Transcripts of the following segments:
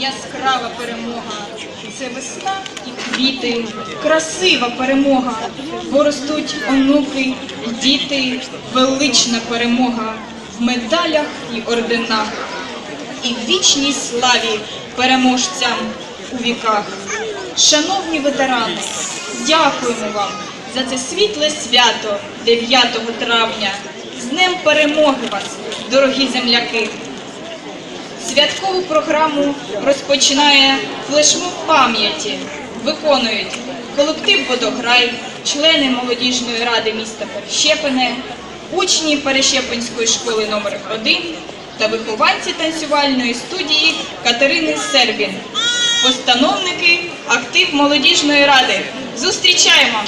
яскрава перемога. Це весна і квіти, красива перемога, бо ростуть онуки, діти, велична перемога в медалях і орденах, і вічній славі переможцям у віках. Шановні ветерани, дякуємо вам за це світле свято 9 травня. З Днем перемоги вас, дорогі земляки! Святкову програму розпочинає флешмоб пам'яті. Виконують колектив Водограй, члени молодіжної ради міста Перещепине, учні Перещепинської школи номер 1 та вихованці танцювальної студії Катерини Сербін. Постановники актив молодіжної ради. Зустрічаємо!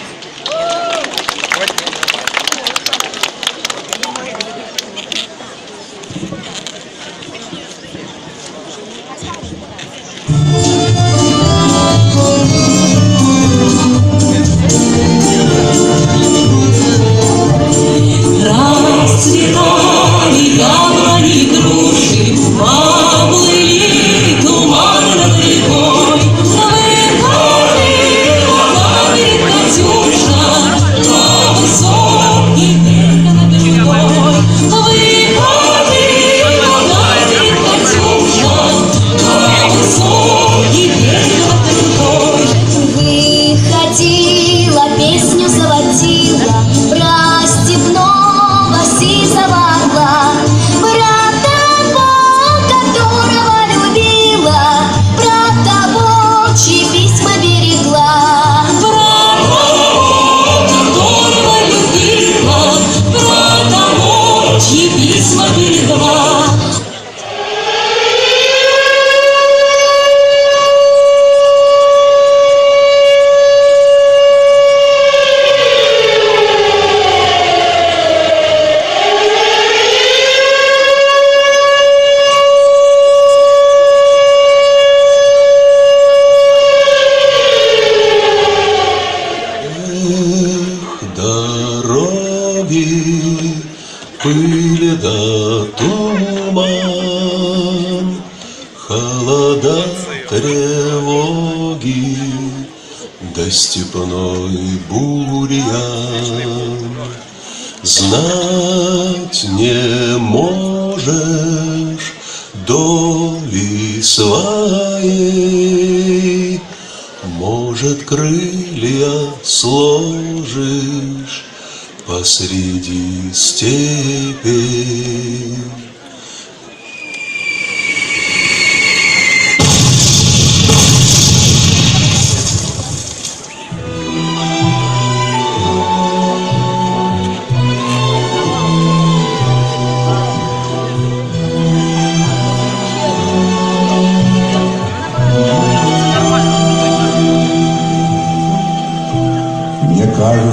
Холода, тревоги, да степной бурьян. Знать не можешь доли своей, может, крылья сложишь посреди степи.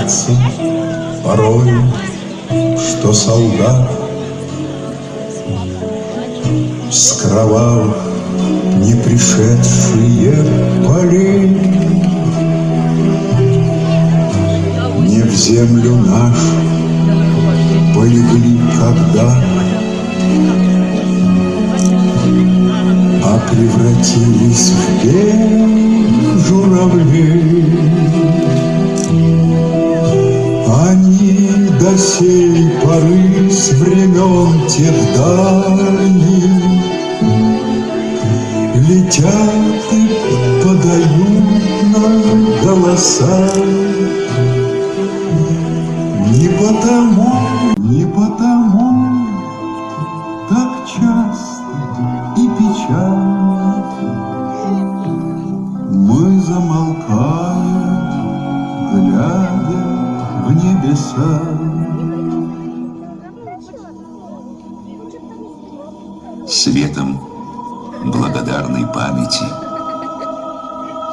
Кажется порою, что солдат С кровавых не пришедшие полей Не в землю нашу полегли когда А превратились в пень времен тех дальних Летят и подают нам голоса Не потому, не потому Так часто и печально Мы замолкаем глядя в небеса. Светом благодарной памяти,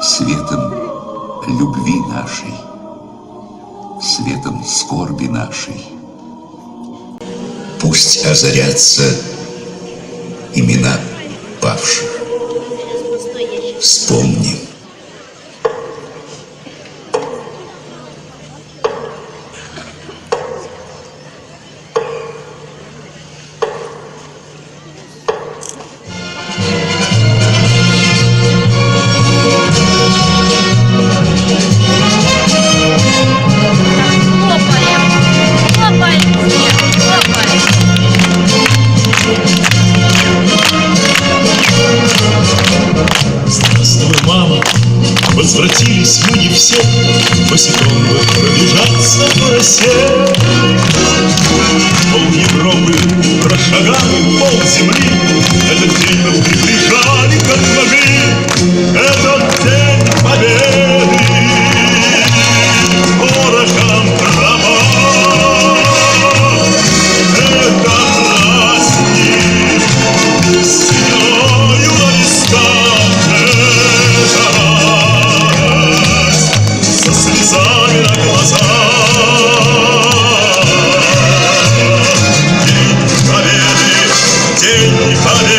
светом любви нашей, светом скорби нашей. Пусть озарятся имена павших. Вспомним. Все босиком пробежаться по росе. Пол Европы прошагали пол земли, Этот день мы приближали, как могли, День